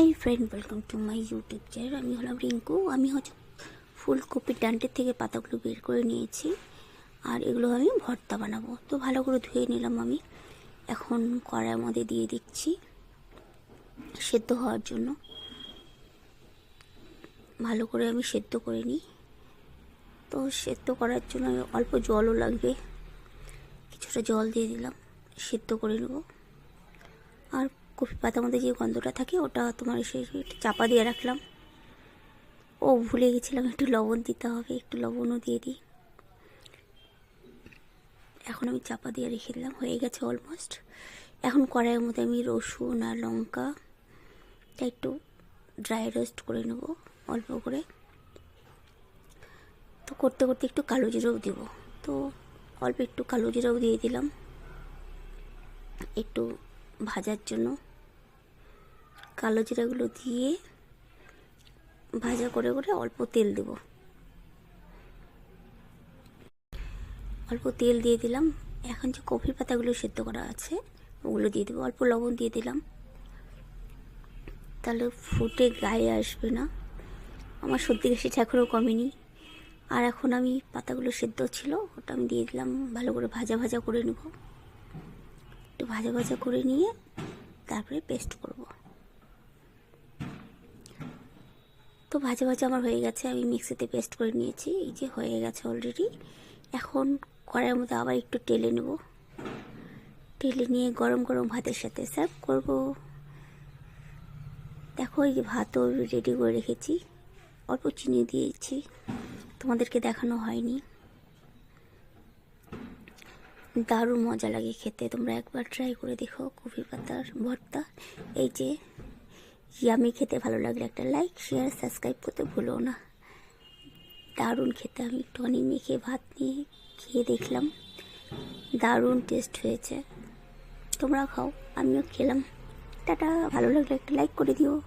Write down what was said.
Hi friend welcome to my YouTube channel আমি হলাম রিঙ্কু। আমি হচ্ছে ফুলকপির ডান্টের থেকে পাতাগুলো বের করে নিয়েছি। আর এগুলো আমি ভর্তা বানাবো। তো ভালো করে ধুয়ে নিলাম আমি। এখন কড়াইয়ের মধ্যে দিয়ে দিচ্ছি সেদ্ধ হওয়ার জন্য। ভালো করে আমি সেদ্ধ করে নিই। তো সেদ্ধ করার জন্য অল্প জলও লাগবে। কিছুটা জল দিয়ে দিলাম। সেদ্ধ করে নেব। আর কফি পাতার মধ্যে যে গন্ধটা থাকে, ওটা তোমার এসে চাপা দিয়ে রাখলাম। ও ভুলে গেছিলাম, একটু লবণ দিতে হবে, একটু লবণও দিয়ে দিই। এখন আমি চাপা দিয়ে রেখে দিলাম, হয়ে গেছে অলমোস্ট এখন কড়াইয়ের মধ্যে আমি রসুন আর লঙ্কা একটু ড্রাই রোস্ট করে নেব, অল্প করে। তো করতে করতে একটু কালো জিরাও দেব। তো অল্প একটু কালো জিরাও দিয়ে দিলাম, একটু ভাজার জন্য। কালো জিরাগুলো দিয়ে ভাজা করে করে অল্প তেল দেব। অল্প তেল দিয়ে দিলাম। এখন যে কফি পাতাগুলো সেদ্ধ করা আছে, ওগুলো দিয়ে দেবো। অল্প লবণ দিয়ে দিলাম। তাহলে ফুটে গায়ে আসবে না। আমার সর্দি কাশিটা এখনও কমেনি। আর এখন আমি পাতাগুলো সেদ্ধ ছিল, ওটা আমি দিয়ে দিলাম। ভালো করে ভাজা ভাজা করে নেব। একটু ভাজা ভাজা করে নিয়ে তারপরে পেস্ট করব। তো ভাজা ভাজা আমার হয়ে গেছে, আমি মিক্সিতে পেস্ট করে নিয়েছি, এই যে হয়ে গেছে অলরেডি এখন কড়াইয়ের মধ্যে আবার একটু টেলে নেব। টেলে নিয়ে গরম গরম ভাতের সাথে সার্ভ করব। দেখো, এই যে ভাতও রেডি করে রেখেছি। অল্প চিনি দিয়েছি, তোমাদেরকে দেখানো হয়নি। দারুণ মজা লাগে খেতে, তোমরা একবার ট্রাই করে দেখো কফি পাতার ভর্তা। এই যে ইয়ামি খেতে ভালো লাগলে একটা লাইক শেয়ার সাবস্ক্রাইব করতে ভুলো না। দারুণ খেতে আমি টনি মেখে ভাত নিয়ে খেয়ে দেখলাম। দারুণ টেস্ট হয়েছে। তোমরা খাও, আমিও খেলাম। টাটা, ভালো লাগলে একটা লাইক করে দিও।